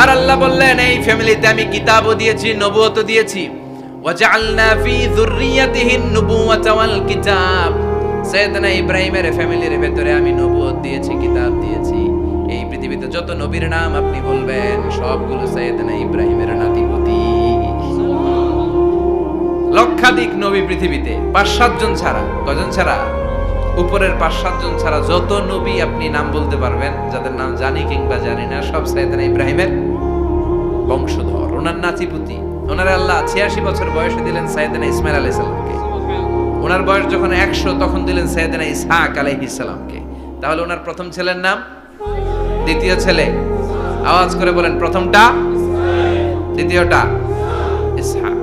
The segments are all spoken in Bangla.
আর আল্লাহ বললেন, এই ফ্যামিলিতে আমি কিতাবও দিয়েছি, নবুয়তও দিয়েছি। ওয়াজআলনা ফি যুররিয়াতিহি নুবুওয়াতা ওয়াল কিতাব। সাইয়েদনা ইব্রাহিমের ফ্যামিলির ভেতরে আমি নবুয়ত দিয়েছি, কিতাব দিয়েছি। এই পৃথিবীতে যত নবীর নাম আপনি বলবেন, সবগুলো সাইয়েদনা ইব্রাহিমের নাতিপুতি। লক্ষাধিক নবী পৃথিবীতে, পাঁচ সাতজন ছাড়া। কজন ছাড়া? উপরের পাঁচ সাতজন ছাড়া যত নবী আপনি নাম বলতে পারবেন, যাদের নাম জানি কিংবা জানি না, সব সাইয়েদনা ইব্রাহিমের। বংশধর। ওনার নাতিপুতি। ওনার আল্লাহ ছিয়াশি বছর বয়সে দিলেন সাইয়েদনা ইসমাইল আলাইহিস সালামকে। ওনার বয়স যখন একশো, তখন দিলেন সাইয়েদনা ইসহাক আলাইহিস সালামকে। তাহলে ওনার প্রথম ছেলের নাম? দ্বিতীয় ছেলে? আওয়াজ করে বলেন, প্রথমটা? দ্বিতীয়টা ইসহাক।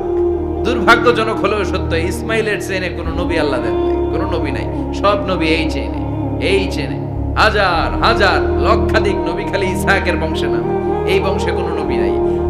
দুর্ভাগ্যজনক হলেও সত্য, ইসমাইলের চেনে কোনো নবী আল্লাহ দেন নাই। কোনো নবী নাই। সব নবী এই চেনে এই চেনে হাজার হাজার, লক্ষাধিক নবী খালি ইসহাকের বংশে নাম। এই বংশে কোনো নবী নাই।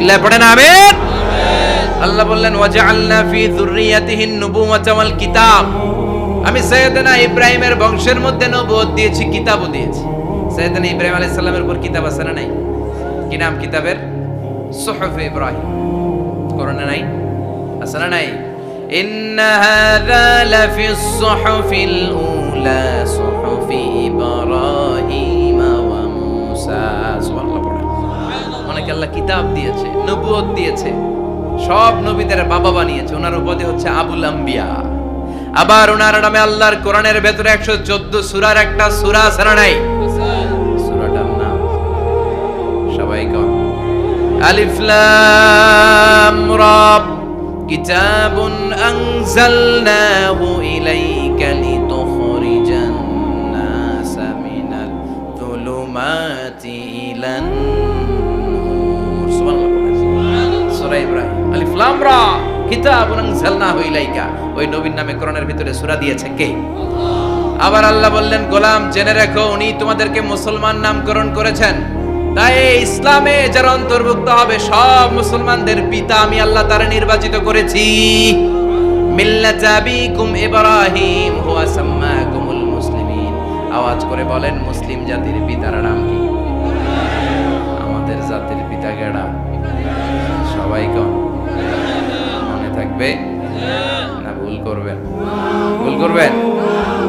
চিল্লায় পড়েন আমিন। আল্লাহ বললেন, ওয়াজআলনা ফি যুররিয়াতিহিন নুবুওয়াতা ওয়াল কিতাব। আমি সাইয়েদনা ইব্রাহিমের বংশের মধ্যে নবুয়ত দিয়েছি, কিতাবও দিয়েছি। সাইয়েদনা ইব্রাহিম আলাইহিস সালামের উপর কিতাব আছে না নাই? কি নাম কিতাবের? সুহফ ইব্রাহিম। কোরআনে নাই? আছে না নাই? ইন্না হাযা লাফি সুহুফিল উলা সুহুফি আল্লাহ কিতাব দিয়েছে নবুয়ত দিয়েছে, সব নবীদের বাবা বানিয়েছে। ওনার উপাধি হচ্ছে আবুল আম্বিয়া। আবার ওনার নামে আল্লাহর কোরআনের ভেতরে একশো চোদ্দ সুরার একটা সুরা সারা নাই? সুরাটার নাম সবাই কম আলিফলাম রব, কিতাবুন আনজালনাহু ইলাইকা ইব্রাহিম আলিফ লাম রা কিতাবুন আনজালনাহু ইলাইকা। ওই নবীর নামে কোরআনের ভিতরে সূরা দিয়েছে কে? আবার আল্লাহ বললেন, গোলাম, জেনে রাখো, উনি তোমাদেরকে মুসলমান নামকরণ করেছেন। তাই ইসলামে যারা অন্তর্ভুক্ত হবে, সব মুসলমানদের পিতা আমি আল্লাহ তারা নির্বাচিত করেছি। মিল্লাত আবিকুম ইব্রাহিম, হুয়া সাম্মাকুমুল মুসলিমিন। আওয়াজ করে বলেন, মুসলিম জাতির পিতার নাম কি? আমাদের জাতির পিতা গেড়া সবাই কন? থাকবে? না, ভুল করবেন। ভুল করবেন?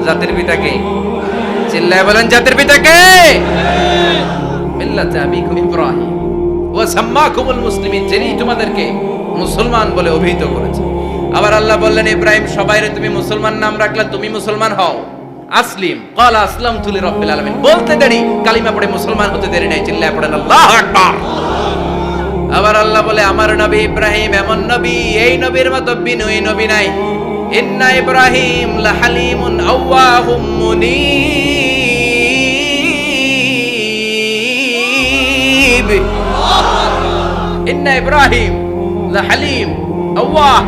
জাতির পিতাকে চিল্লায় বলেন, জাতির পিতাকে মিল্লাতে আবিকুম ইব্রাহিম। ওয়া সাম্মাকুমুল মুসলিমিন, যিনি তোমাদেরকে মুসলমান বলে অভিহিত করেছে আবার আল্লাহ বললেন, ইব্রাহিম সবাইরে তুমি মুসলমান নাম রাখলে তুমি মুসলমান হও। আসলিম, ক্বালা আসলামতু লিরাব্বিল আলামিন। বলতে দেরি, কালিমা পড়ে মুসলমান হতে দেরি নাই। চিল্লায় পড়েন, আল্লাহু আকবার। আবার আল্লাহ বলে, আমার নবী ইব্রাহিম এমন নবী, এই নবীর মতো বিনয়ী নবী নাই। ইন্না ইব্রাহিম লাহালিমুন আওয়াহুম মুনীব। ইন্না ইব্রাহিম লাহালিম আওয়াহ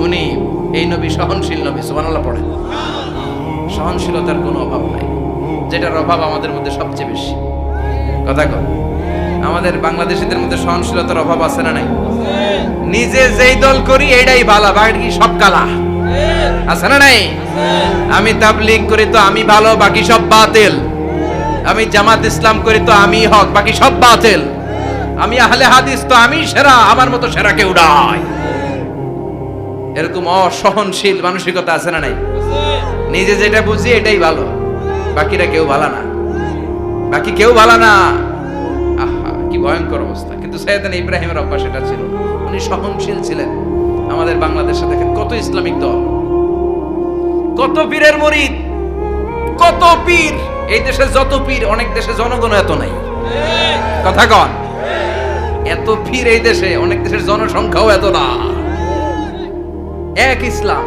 মুনীব। এই নবী সহনশীল নবী, সুবহানাল্লাহ পড়েন। সহনশীলতার কোনো অভাব নাই, যেটার অভাব আমাদের মধ্যে সবচেয়ে বেশি। কথা কর আমাদের বাংলাদেশিদের মধ্যে সহনশীলতার অভাব আছে না নাই? নিজে যেই দল করি এটাই ভালো বাকি সব কালা। আছে না নাই? আমি তাবলিগ করি তো আমি ভালো, বাকি সব বাতিল। আমি জামাত ইসলাম করি তো আমি হক, বাকি সব বাতিল। আমি আহলে হাদিস তো আমি সেরা, আমার মতো সেরা কেউ নাই। এরকম অসহনশীল মানসিকতা আছে না নাই? নিজে যেটা বুঝি, এটাই ভালো। বাকিরা কেউ ভালো না। বাকি কেউ ভালো না। ভয়ঙ্কর অবস্থা। কিন্তু সৈয়দান ইব্রাহিমের অভ্যাস এটা ছিল। উনি সহনশীল ছিলেন। আমাদের বাংলাদেশে দেখেন কত ইসলামিক দল। কত পীরের মরিদ। কত পীর। এই দেশে যত পীর অনেক দেশে জনগণ এত নাই। কথা কন। এত পীর এই দেশে অনেক দেশের জনসংখ্যাও এত না। এক ইসলাম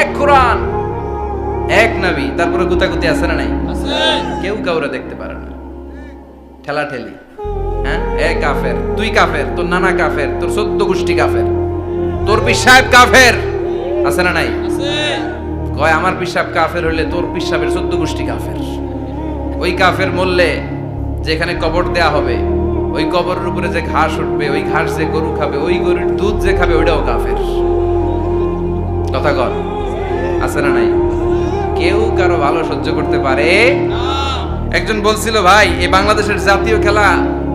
এক কোরআন এক নাবি। তারপরে গুতাগুতি আছে না নাই? কেউ কাউরা দেখতে পারে না। ঠেলা ঠেলি হ্যাঁ? এ কাফের তুই কাফের তোর নানা কাফের তোর সদ্য গোষ্ঠী কাফের। তোর পিসাব কাফের। আছে না নাই? কয় আমার পিসাব কাফের হলে তোর পিসাবের সদ্য গোষ্ঠী কাফের। ওই কাফের মরলে যেখানে কবর দেয়া হবে ওই কবরের উপরে যে ঘাস উঠবে ওই ঘাস যে গরু খাবে ওই গরুর দুধ যে খাবে ওইটাও কাফের। কথা কর আছে না নাই? কেউ কারও ভালো সহ্য করতে পারে? একজন বলছিল ভাই এই বাংলাদেশের জাতীয় খেলা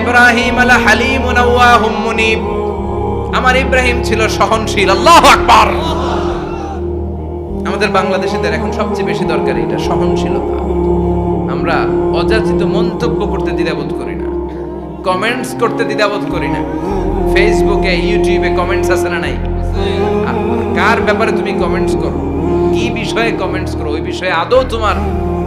ইব্রাহিম আলা আমার ইব্রাহিম ছিল সহনশীল, আল্লাহু আকবার। আমাদের বাংলাদেশিদের এখন সবচেয়ে বেশি দরকার এটা সহনশীলতা। আমরা অযাচিত মন্তব্য করতে দ্বিধাবোধ করি না। কমেন্টস করতে দ্বিধাবোধ করি না। ফেসবুকে, ইউটিউবে কমেন্টস আছে না নাই? কার ব্যাপারে তুমি কমেন্টস করো? কি বিষয়ে কমেন্টস করো? ওই বিষয়ে আদৌ তোমার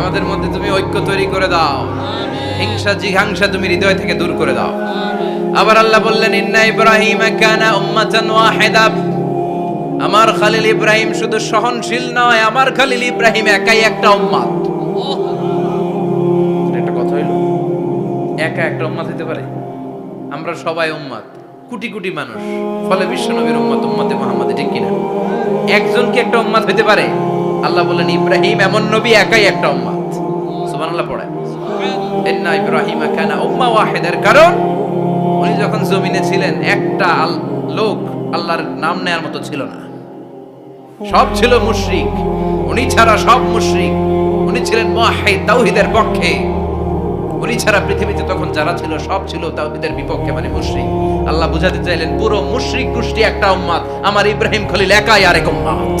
আমাদের মধ্যে তুমি ঐক্য তৈরি করে দাও। হিংসা জিঘাংসা তুমি হৃদয় থেকে দূর করে দাও। আবার আল্লাহ বললেন ইন্না ইব্রাহিম কানা উম্মাতান ওয়াহিদা। আমার খালিল ইব্রাহিম শুধু সহনশীল নয় আমার খালিল ইব্রাহিম একাই একটা উম্মাত এটা একটা কথা হইল একা একটা উম্মাত হতে পারে? আমরা সবাই উম্মাত কোটি কোটি মানুষ ফলে বিশ্ব নবীর উম্মাত উম্মাতে মোহাম্মদ ঠিক কিনা? একজন কি একটা উম্মাত হতে পারে? আল্লাহ বলেন, ইব্রাহিম এমন নবী, একাই একটা উম্মাত সুবহানাল্লাহ পড়ে। ইন্না ইব্রাহিম কানা উম্মা ওয়াহিদার। কারণ উনি যখন জমিনে ছিলেন, একটা লোক আল্লাহর নাম নেয়ার মতো ছিল না। সব ছিল মুশরিক। উনি ছাড়া সব মুশরিক। উনি ছিলেন মুয়াহিদ, তাওহীদের পক্ষে। উনি ছাড়া পৃথিবীতে তখন যারা ছিল, সব ছিল তাওহীদের বিপক্ষে মানে মুশরিক। আল্লাহ বুঝাতে চাইলেন, পুরো মুশরিক গোষ্ঠী একটা উম্মাত আমার ইব্রাহিম খলিল একাই আরেক উম্মাত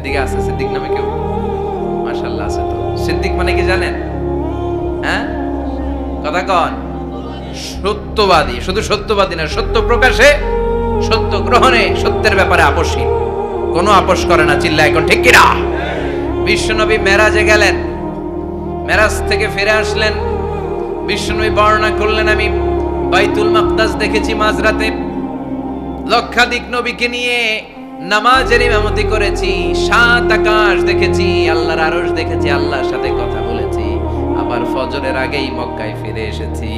এদিকে আছে, সিদ্দিক নামে কেউ? মাশাল্লাহ আছে তো। সিদ্দিক মানে কি জানেন? হ্যাঁ? কথা কন। সত্যবাদী, শুধু সত্যবাদী না, সত্য প্রকাশে, সত্য গ্রহণে সত্যের ব্যাপারে আপসী কোনো আপোষ করে না চিল্লা এখন, ঠিক কিনা? বিশ্বনবী মেরাজে গেলেন। মেরাজ থেকে ফিরে আসলেন। বিশ্বনবী বর্ণনা করলেন, আমি বাইতুল মাকদাস দেখেছি মাঝরাতে। লক্ষাধিক নবীকে নিয়ে নামাজের ইমামতি করেছি, সাত আকাশ দেখেছি, আল্লাহর আরশ দেখেছি, আল্লাহর সাথে কথা বলেছি। আবার ফজরের আগেই মক্কায় ফিরে এসেছি।